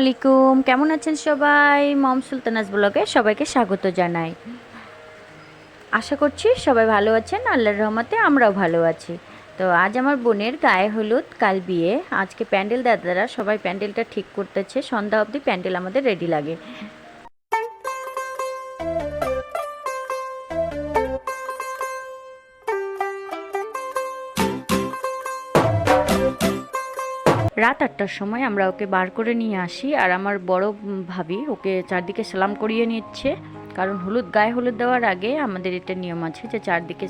আলাইকুম। কেমন আছেন সবাই? মম সুলতানাস ব্লগে সবাইকে স্বাগত জানাই। আশা করছি সবাই ভালো আছেন, আল্লাহর রহমতে আমরাও ভালো আছি। তো আজ আমার বোনের গায়ে হলুদ, কাল বিয়ে। আজকে প্যান্ডেল, দাদারা সবাই প্যান্ডেলটা ঠিক করতেছে। সন্ধ্যা অবধি প্যান্ডেল আমাদের রেডি লাগে। রাত আটটার সময় আমরা ওকে বার করে নিয়ে আসি আর আমার বড় ভাবি ওকে চারদিকে সালাম করিয়ে নিচ্ছে। কারণ হলুদ, গায়ে হলুদ দেওয়ার আগে আমাদের এটা নিয়ম আছে যে চারদিকে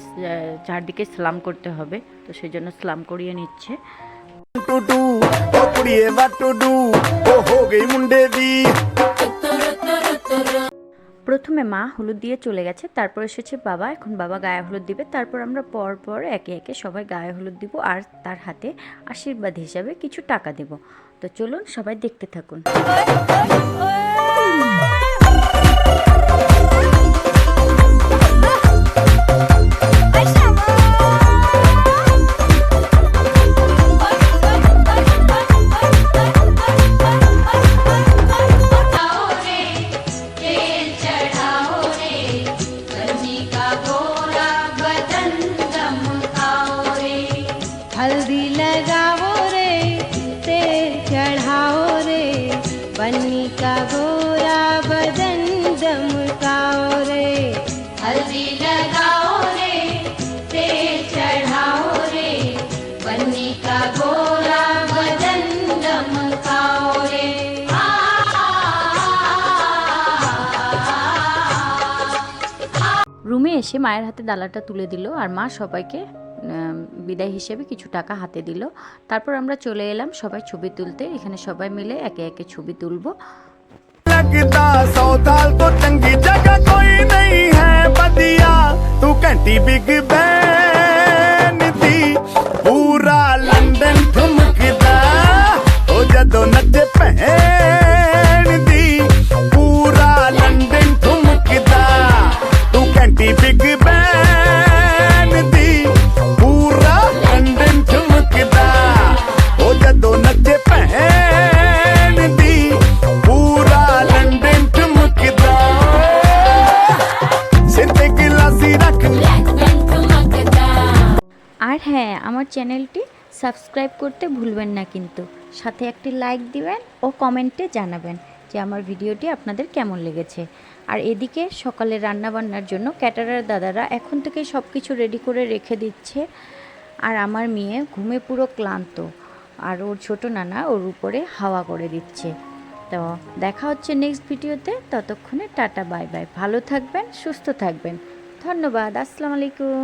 চারদিকে সালাম করতে হবে। তো সেই জন্য সালাম করিয়ে নিচ্ছে। টুডু টুডু প্রথমে মা হলুদ দিয়ে চলে গেছে, তারপর এসেছে বাবা, এখন বাবা গায়ে হলুদ দিবে, তারপর আমরা পর পর একে একে সবাই গায়ে হলুদ দিব আর তার হাতে আশীর্বাদ হিসাবে কিছু টাকা দেব। তো চলুন সবাই দেখতে থাকুন। दमकाओ रे हल्दी लगाओ रे तेल चढ़ाओ रे बन्नी का गोरा बदन दमकाओ रे রুমে এসে মায়ের হাতে ডালাটা তুলে দিল আর মা সবাইকে উম, বিদায় হিসেবে কিছু টাকা হাতে দিল তারপর আমরা চলে এলাম সবাই ছবি তুলতে এখানে সবাই মিলে একে একে ছবি তুলবো ਲੱਗਦਾ ਸੌ ਸਾਲ ਤੋਂ ਚੰਗੀ ਜਗ੍ਹਾ ਕੋਈ ਨਹੀਂ ਹੈ ਵਧੀਆ ਤੂੰ ਘੰਟੀ ਬਿਗ ਬੈਨ ਦੀ ਪੂਰਾ ਲੰਡਨ ਠੁਮਕਦਾ ਉਹ ਜਦੋਂ হ্যাঁ আমার চ্যানেলটি সাবস্ক্রাইব করতে ভুলবেন না কিন্তু। সাথে একটি লাইক দিবেন ও কমেন্টে জানাবেন যে আমার ভিডিওটি আপনাদের কেমন লেগেছে। আর এদিকে সকালে রান্নাবান্নার জন্য ক্যাটারার দাদারা এখন থেকে সব কিছু রেডি করে রেখে দিচ্ছে। আর আমার মেয়ে ঘুমে পুরো ক্লান্ত। আর ওর ছোট নানা ওর উপরে হাওয়া করে দিচ্ছে। তো দেখা হচ্ছে নেক্সট ভিডিওতে। ততক্ষণে টাটা, বাই বাই। ভালো থাকবেন, সুস্থ থাকবেন। ধন্যবাদ, আসসালামু আলাইকুম।